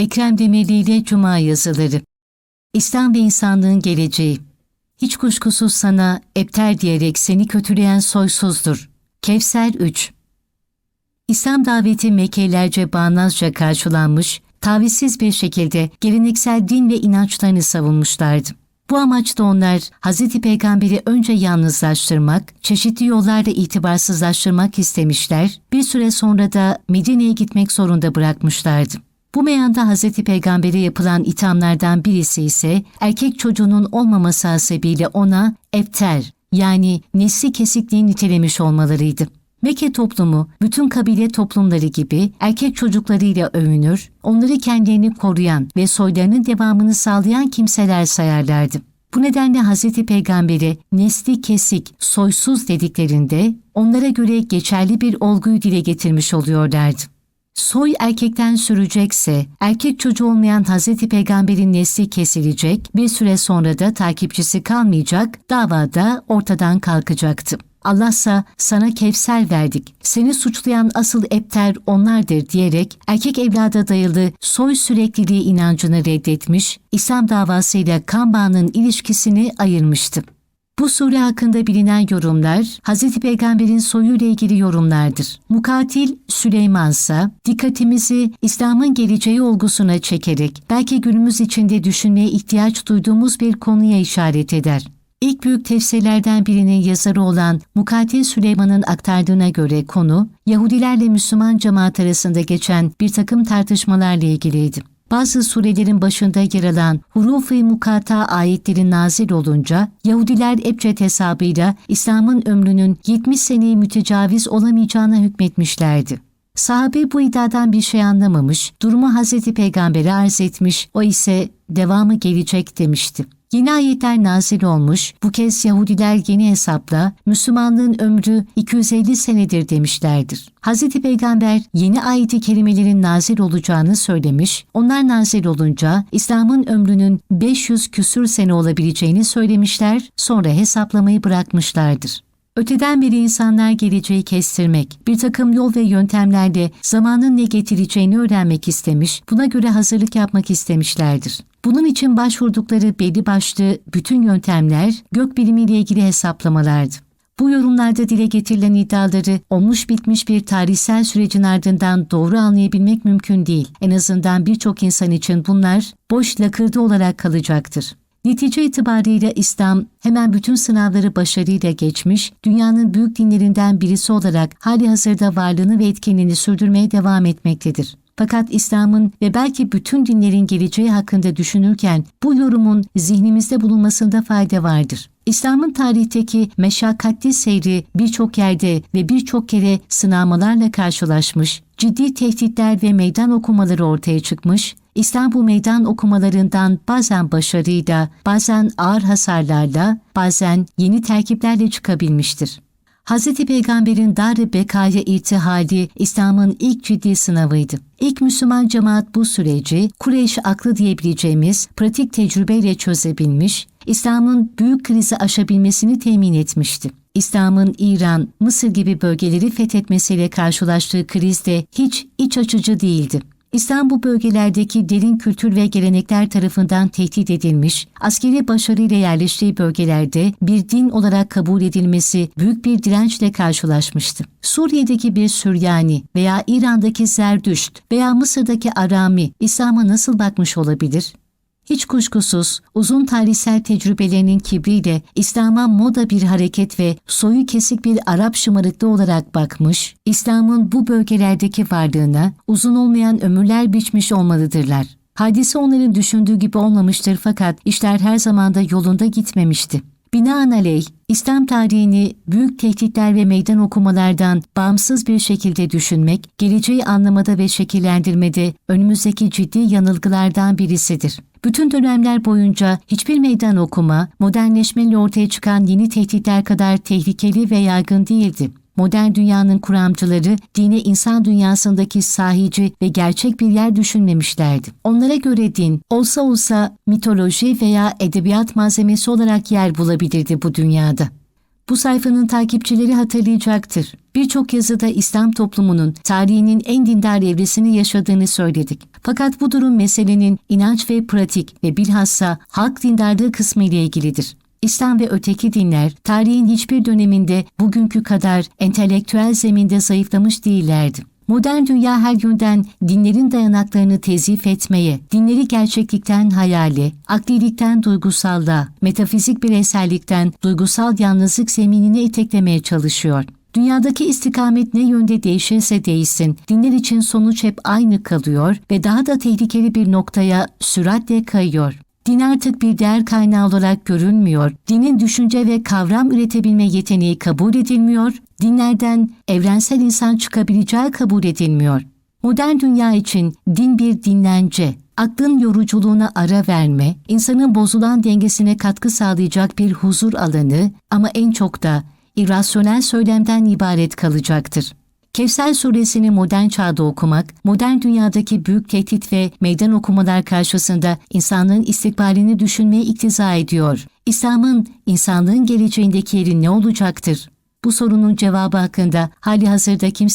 Ekrem Demirli ile Cuma yazıları. İslam ve insanlığın geleceği. Hiç kuşkusuz sana epter diyerek seni kötüleyen soysuzdur. Kevser 3 İslam daveti Mekkelilerce bağnazca karşılanmış, tavizsiz bir şekilde geleneksel din ve inançlarını savunmuşlardı. Bu amaçla onlar Hz. Peygamber'i önce yalnızlaştırmak, çeşitli yollarla itibarsızlaştırmak istemişler, bir süre sonra da Medine'ye gitmek zorunda bırakmışlardı. Bu meyanda Hz. Peygamber'e yapılan ithamlardan birisi ise erkek çocuğunun olmaması hasebiyle ona efter yani nesli kesikliği nitelemiş olmalarıydı. Mekke toplumu bütün kabile toplumları gibi erkek çocuklarıyla övünür, onları kendilerini koruyan ve soylarının devamını sağlayan kimseler sayarlardı. Bu nedenle Hz. Peygamber'e nesli kesik, soysuz dediklerinde onlara göre geçerli bir olguyu dile getirmiş oluyorlardı. Soy erkekten sürecekse, erkek çocuğu olmayan Hz. Peygamber'in nesli kesilecek, bir süre sonra da takipçisi kalmayacak, davada ortadan kalkacaktı. Allahsa sana Kevser verdik, seni suçlayan asıl epter onlardır diyerek erkek evlada dayalı soy sürekliliği inancını reddetmiş, İslam davasıyla kan bağının ilişkisini ayırmıştı. Bu sure hakkında bilinen yorumlar Hz. Peygamber'in soyuyla ilgili yorumlardır. Mukatil Süleyman ise dikkatimizi İslam'ın geleceği olgusuna çekerek belki günümüz içinde düşünmeye ihtiyaç duyduğumuz bir konuya işaret eder. İlk büyük tefsirlerden birinin yazarı olan Mukatil Süleyman'ın aktardığına göre konu, Yahudilerle Müslüman cemaat arasında geçen bir takım tartışmalarla ilgiliydi. Bazı surelerin başında yer alan Huruf-i Mukata ayetleri nazil olunca Yahudiler Ebced hesabıyla İslam'ın ömrünün 70 seneyi mütecaviz olamayacağına hükmetmişlerdi. Sahabe bu iddiadan bir şey anlamamış, durumu Hazreti Peygamber'e arz etmiş, o ise devamı gelecek demişti. Yeni ayetler nazil olmuş, bu kez Yahudiler yeni hesapla Müslümanlığın ömrü 250 senedir demişlerdir. Hz. Peygamber yeni ayeti kelimelerin nazil olacağını söylemiş, onlar nazil olunca İslam'ın ömrünün 500 küsür sene olabileceğini söylemişler, sonra hesaplamayı bırakmışlardır. Öteden beri insanlar geleceği kestirmek, bir takım yol ve yöntemlerle zamanın ne getireceğini öğrenmek istemiş, buna göre hazırlık yapmak istemişlerdir. Bunun için başvurdukları belli başlı bütün yöntemler gök bilimiyle ilgili hesaplamalardı. Bu yorumlarda dile getirilen iddiaları olmuş bitmiş bir tarihsel sürecin ardından doğru anlayabilmek mümkün değil. En azından birçok insan için bunlar boş lakırdı olarak kalacaktır. Netice itibariyle İslam hemen bütün sınavları başarıyla geçmiş, dünyanın büyük dinlerinden birisi olarak hali hazırda varlığını ve etkinliğini sürdürmeye devam etmektedir. Fakat İslam'ın ve belki bütün dinlerin geleceği hakkında düşünürken bu yorumun zihnimizde bulunmasında fayda vardır. İslam'ın tarihteki meşakkatli seyri birçok yerde ve birçok kere sınavmalarla karşılaşmış, ciddi tehditler ve meydan okumaları ortaya çıkmış, İslam bu meydan okumalarından bazen başarıyla, bazen ağır hasarlarla, bazen yeni terkiplerle çıkabilmiştir. Hz. Peygamber'in dar-ı bekaya irtihali İslam'ın ilk ciddi sınavıydı. İlk Müslüman cemaat bu süreci Kureyş aklı diyebileceğimiz pratik tecrübeyle çözebilmiş, İslam'ın büyük krizi aşabilmesini temin etmişti. İslam'ın İran, Mısır gibi bölgeleri fethetmesiyle karşılaştığı kriz de hiç iç açıcı değildi. İslam bu bölgelerdeki derin kültür ve gelenekler tarafından tehdit edilmiş, askeri başarıyla yerleştiği bölgelerde bir din olarak kabul edilmesi büyük bir dirençle karşılaşmıştı. Suriye'deki bir Süryani veya İran'daki Zerdüşt veya Mısır'daki Arami İslam'a nasıl bakmış olabilir? Hiç kuşkusuz uzun tarihsel tecrübelerinin kibriyle İslam'a moda bir hareket ve soyu kesik bir Arap şımarıklığı olarak bakmış, İslam'ın bu bölgelerdeki varlığına uzun olmayan ömürler biçmiş olmalıdırlar. Hadise onların düşündüğü gibi olmamıştır fakat işler her zaman da yolunda gitmemişti. Binaenaleyh, İslam tarihini büyük tehditler ve meydan okumalardan bağımsız bir şekilde düşünmek, geleceği anlamada ve şekillendirmede önümüzdeki ciddi yanılgılardan birisidir. Bütün dönemler boyunca hiçbir meydan okuma, modernleşmeyle ortaya çıkan yeni tehditler kadar tehlikeli ve yaygın değildi. Modern dünyanın kuramcıları dine insan dünyasındaki sahici ve gerçek bir yer düşünmemişlerdi. Onlara göre din olsa olsa mitoloji veya edebiyat malzemesi olarak yer bulabilirdi bu dünyada. Bu sayfanın takipçileri hatırlayacaktır. Birçok yazıda İslam toplumunun tarihinin en dindar evresini yaşadığını söyledik. Fakat bu durum meselenin inanç ve pratik ve bilhassa halk dindarlığı kısmı ile ilgilidir. İslam ve öteki dinler tarihin hiçbir döneminde bugünkü kadar entelektüel zeminde zayıflamış değillerdi. Modern dünya her yönden dinlerin dayanaklarını tezif etmeye, dinleri gerçeklikten hayale, aklilikten duygusallığa, metafizik bireysellikten duygusal yalnızlık zeminine iteklemeye çalışıyor. Dünyadaki istikamet ne yönde değişirse değişsin, dinler için sonuç hep aynı kalıyor ve daha da tehlikeli bir noktaya süratle kayıyor. Din artık bir değer kaynağı olarak görülmüyor, dinin düşünce ve kavram üretebilme yeteneği kabul edilmiyor, dinlerden evrensel insan çıkabileceği kabul edilmiyor. Modern dünya için din bir dinlence, aklın yoruculuğuna ara verme, insanın bozulan dengesine katkı sağlayacak bir huzur alanı ama en çok da irrasyonel söylemden ibaret kalacaktır. Kevser suresini modern çağda okumak, modern dünyadaki büyük tehdit ve meydan okumalar karşısında insanlığın istikbalini düşünmeye iktiza ediyor. İslam'ın insanlığın geleceğindeki yeri ne olacaktır? Bu sorunun cevabı hakkında hali hazırda kimse